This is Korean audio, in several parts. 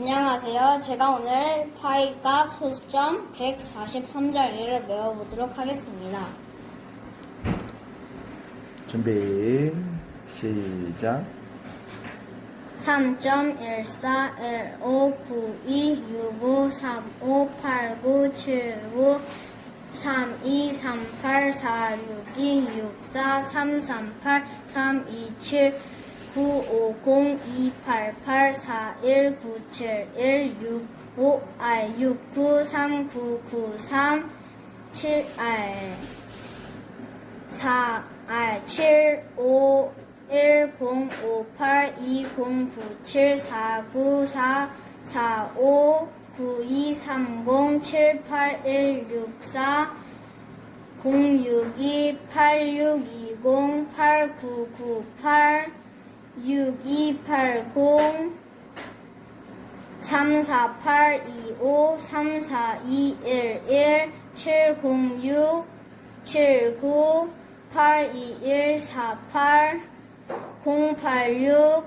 안녕하세요. 제가 오늘 파이값 소수점 143자리를 외워보도록 하겠습니다. 준비 시작 3.14159265358979 3238 462 64 338 062-8698-2937-6 5 I 6 9 3 9 9 3 7 4 4 7 5 1 0 5 8 2 0 9 7 8 1 6 4 0 6 2 8 6 2 0 8 9 9 8 4 4 6 0 9 5 5 0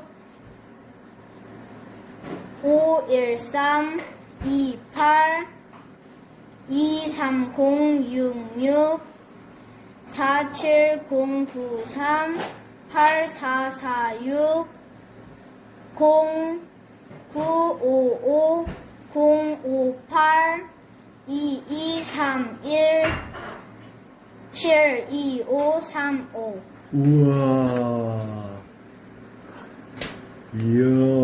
5 8 2 2 3 1 7 2 5 3 5 우와. 이야